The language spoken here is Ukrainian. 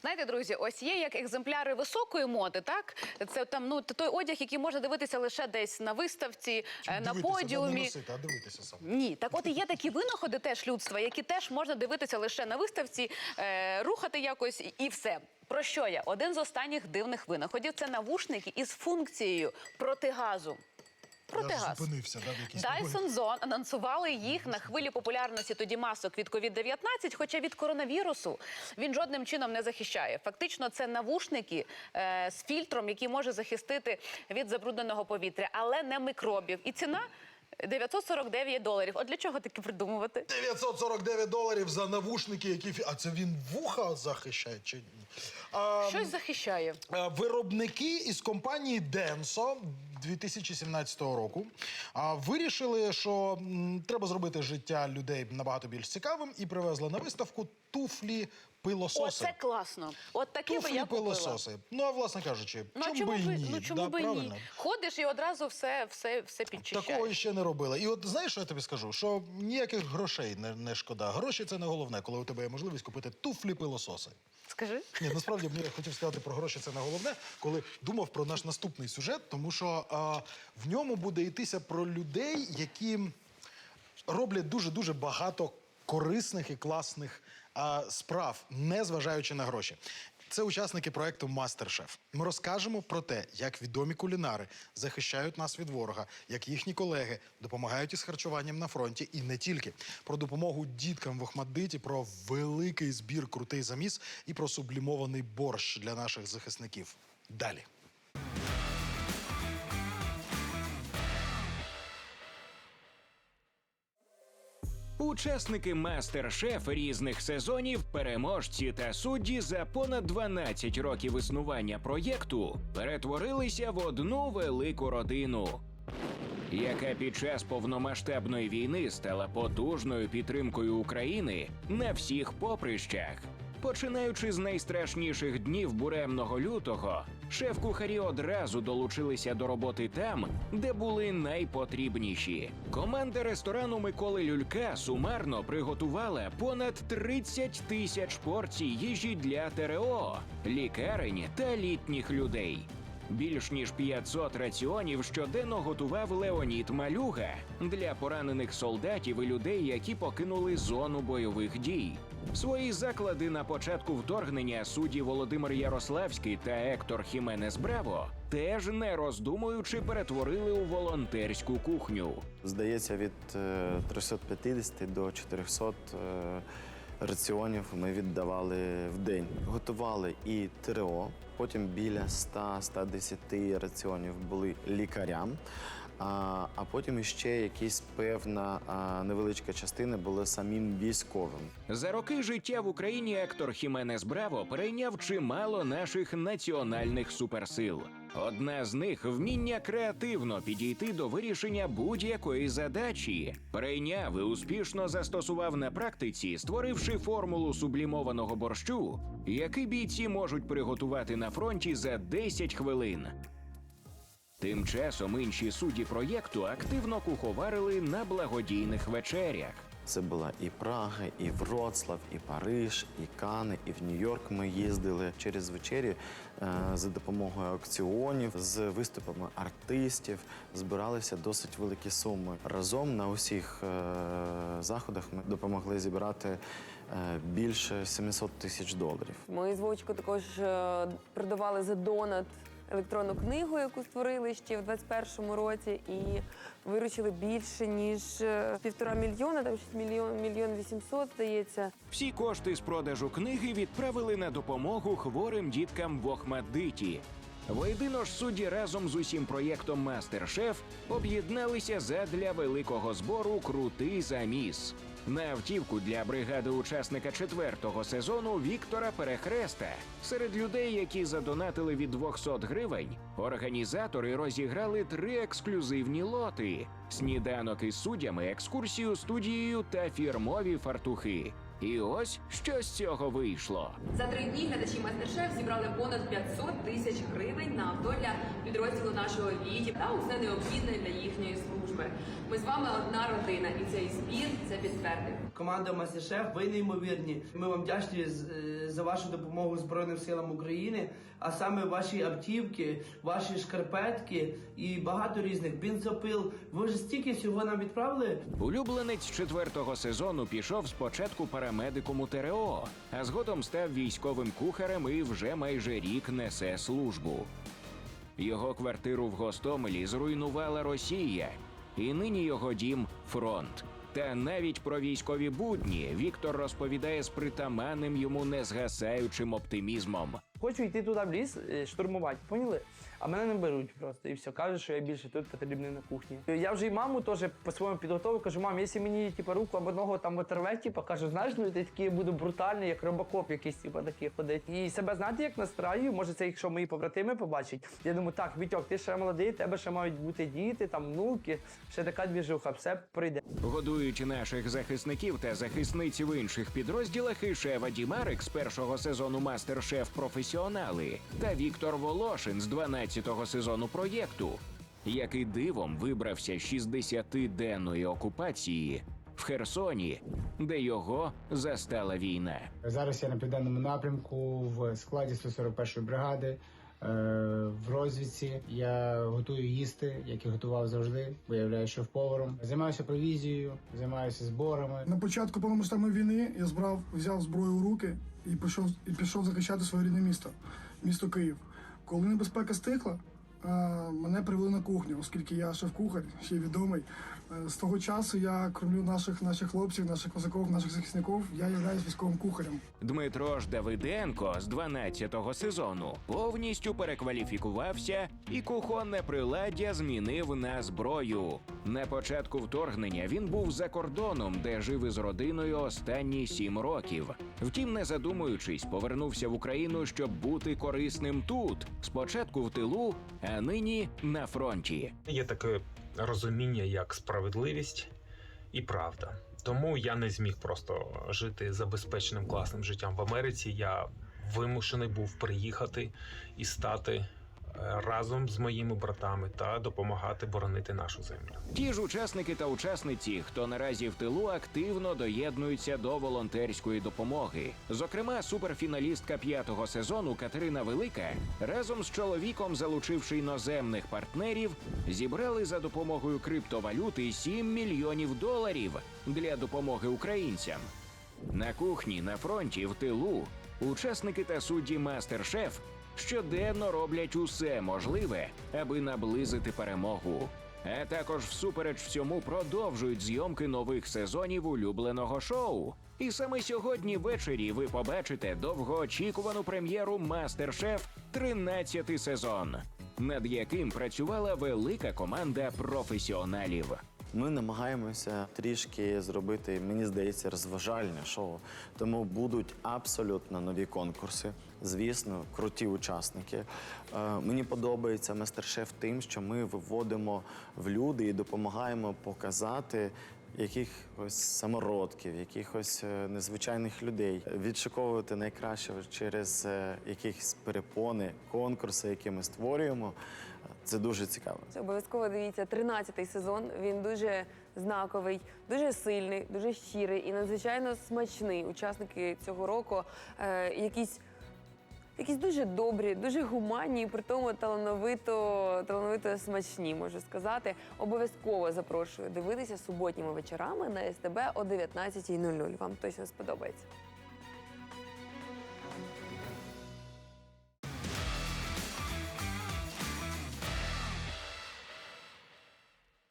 Знаєте, друзі, ось є як екземпляри високої моди, так? Це там ну той одяг, який можна дивитися лише десь на виставці, е, на Дивитися, да, не носити, а дивитися саме. Ні, так от і є такі винаходи теж людства, які теж можна дивитися лише на виставці, е, рухати якось і все. Про що я? Один з останніх дивних винаходів це навушники із функцією протигазу. Я ж Протигаз. зупинився, да, в якійсь Dyson Zone анонсували їх на хвилі популярності тоді масок від COVID-19, хоча від коронавірусу він жодним чином не захищає. Фактично, це навушники е, з фільтром, який може захистити від забрудненого повітря, але не микробів. І ціна 949 доларів. От для чого таке придумувати? 949 доларів за навушники, які фі- а це він вуха захищає чи ні? А, Щось захищає. Е, Виробники із компанії Denso 2017 року а, вирішили, що м, треба зробити життя людей набагато більш цікавим, і привезли на виставку туфлі пилососи. Оце класно. От такі би туфлі я купила. пилососи. Ну а власне кажучи, Ну, а чому, чому би і би, ні? ну, чому да, би правильно? ні? Ходиш і одразу все, все, все підчищаєш. Такого ще не робили. І от знаєш, що я тобі скажу? Що ніяких грошей не, не шкода. Гроші це не головне, коли у тебе є можливість купити туфлі пилососи. Скажи. Ні, насправді мені хотів сказати про гроші, це не головне, коли думав про наш наступний сюжет, тому що а, в ньому буде йтися про людей, які роблять дуже-дуже багато корисних і класних а, справ, не зважаючи на гроші. Це учасники проекту Мастер-Шеф. Ми розкажемо про те, як відомі кулінари захищають нас від ворога, як їхні колеги допомагають із харчуванням на фронті, і не тільки про допомогу діткам в Охмаддиті, про великий збір крутий заміс і про сублімований борщ для наших захисників. Далі. Учасники мастер-шеф різних сезонів, переможці та судді за понад 12 років існування проєкту перетворилися в одну велику родину, яка під час повномасштабної війни стала потужною підтримкою України на всіх поприщах. Починаючи з найстрашніших днів буремного лютого, шеф-кухарі одразу долучилися до роботи там, де були найпотрібніші. Команда ресторану Миколи Люлька сумарно приготувала понад 30 тисяч порцій їжі для ТРО, лікарень та літніх людей. Більш ніж 500 раціонів щоденно готував Леонід Малюга для поранених солдатів і людей, які покинули зону бойових дій. Свої заклади на початку вторгнення судді Володимир Ярославський та Ектор Хіменес Браво теж не роздумуючи перетворили у волонтерську кухню. Здається, від е, 350 до 400 е, раціонів ми віддавали в день. Готували і ТРО, потім біля 100-110 раціонів були лікарям. А, а потім іще якась певна а, невеличка частина була самим військовим. За роки життя в Україні Ектор Хіменес Браво перейняв чимало наших національних суперсил. Одна з них вміння креативно підійти до вирішення будь-якої задачі. Перейняв і успішно застосував на практиці, створивши формулу сублімованого борщу, який бійці можуть приготувати на фронті за 10 хвилин. Тим часом інші судді проєкту активно куховарили на благодійних вечерях. Це була і Прага, і Вроцлав, і Париж, і Кани, і в Нью-Йорк ми їздили через вечері е, за допомогою аукціонів з виступами артистів. Збиралися досить великі суми. Разом на усіх е, заходах ми допомогли зібрати е, більше 700 тисяч доларів. Ми з Вовчиком також е, продавали за донат електронну книгу, яку створили ще в 21-му році, і виручили більше ніж е, півтора мільйона, там щось мільйон мільйон вісімсот, здається. Всі кошти з продажу книги відправили на допомогу хворим діткам в Охмаддиті. Воєдино ж судді разом з усім проєктом Мастер-Шеф об'єдналися задля великого збору Крутий заміс. На автівку для бригади учасника четвертого сезону Віктора Перехреста серед людей, які задонатили від 200 гривень, організатори розіграли три ексклюзивні лоти: сніданок із суддями, екскурсію студією та фірмові фартухи. І ось що з цього вийшло. За три дні глядачі майстер-шеф зібрали понад 500 тисяч гривень на авто для підрозділу нашого віді та усе необхідне для їхньої служби. Ми з вами одна родина, і цей збір це підтвердив. Команда Мастершеф, ви неймовірні. Ми вам вдячні е, за вашу допомогу Збройним силам України, а саме ваші автівки, ваші шкарпетки і багато різних бензопил. Ви вже стільки всього нам відправили. Улюбленець четвертого сезону пішов спочатку парамедиком у ТРО, а згодом став військовим кухарем і вже майже рік несе службу. Його квартиру в Гостомелі зруйнувала Росія, і нині його дім фронт. Та навіть про військові будні Віктор розповідає з притаманним йому незгасаючим оптимізмом. Хочу йти туди в ліс, е, штурмувати, поняли? А мене не беруть просто і все. Кажуть, що я більше тут потрібний на кухні. Я вже і маму теж по-своєму підготовив. Кажу, мам, якщо мені типу, руку або ногу там оторве, типу, кажу, знаєш, ну ти такий буду брутальний, як робокоп якийсь, типу, такий ходить. І себе знаєте, як настраю, може це якщо мої побратими побачать. Я думаю, так, Вітьок, ти ще молодий, тебе ще мають бути діти, там внуки, ще така двіжуха, все прийде. Годують наших захисників та захисниць в інших підрозділах і Шева Дімарик з першого сезону Мастер-Шеф Професіонали та Віктор Волошин з 12-го сезону проєкту, який дивом вибрався з 60-денної окупації в Херсоні, де його застала війна. Зараз я на південному напрямку в складі 141-ї бригади. е, В розвідці я готую їсти, як і готував завжди. Виявляю, що поваром. Займаюся провізією, займаюся зборами. На початку повномасштабної війни я збрав, взяв зброю у руки і пішов і пішов захищати своє рідне місто, місто Київ. Коли небезпека стихла, е, мене привели на кухню, оскільки я шеф-кухар, ще відомий. Е, З того часу я кормлю наших наших хлопців, наших козаків, наших захисників. Я являюсь військовим кухарем. Дмитро ж Давиденко з 12-го сезону повністю перекваліфікувався і кухонне приладдя змінив на зброю. На початку вторгнення він був за кордоном, де жив із родиною останні сім років. Втім, не задумуючись, повернувся в Україну, щоб бути корисним тут. Спочатку в тилу, а нині на фронті. Є таке розуміння, як справедливість і правда. Тому я не зміг просто жити забезпеченим класним життям в Америці. Я вимушений був приїхати і стати разом з моїми братами та допомагати боронити нашу землю. Ті ж учасники та учасниці, хто наразі в тилу, активно доєднуються до волонтерської допомоги. Зокрема, суперфіналістка п'ятого сезону Катерина Велика разом з чоловіком, залучивши іноземних партнерів, зібрали за допомогою криптовалюти 7 мільйонів доларів для допомоги українцям. На кухні, на фронті, в тилу учасники та судді Мастер-Шеф щоденно роблять усе можливе, аби наблизити перемогу. А також всупереч всьому продовжують зйомки нових сезонів улюбленого шоу. І саме сьогодні ввечері ви побачите довгоочікувану прем'єру Мастер-Шеф 13 сезон, над яким працювала велика команда професіоналів. Ми намагаємося трішки зробити, мені здається, розважальне шоу. Тому будуть абсолютно нові конкурси. Звісно, круті учасники. Е, мені подобається мастер-шеф тим, що ми виводимо в люди і допомагаємо показати. Якихось самородків, якихось е, незвичайних людей відшуковувати найкраще через е, якісь перепони, конкурси, які ми створюємо. Це дуже цікаво. Обов'язково дивіться 13-й сезон. Він дуже знаковий, дуже сильний, дуже щирий і надзвичайно смачний. Учасники цього року е, якісь. Якісь дуже добрі, дуже гуманні, і при тому талановито, талановито смачні, можу сказати. Обов'язково запрошую дивитися суботніми вечорами на СТБ о 19.00. Вам точно сподобається.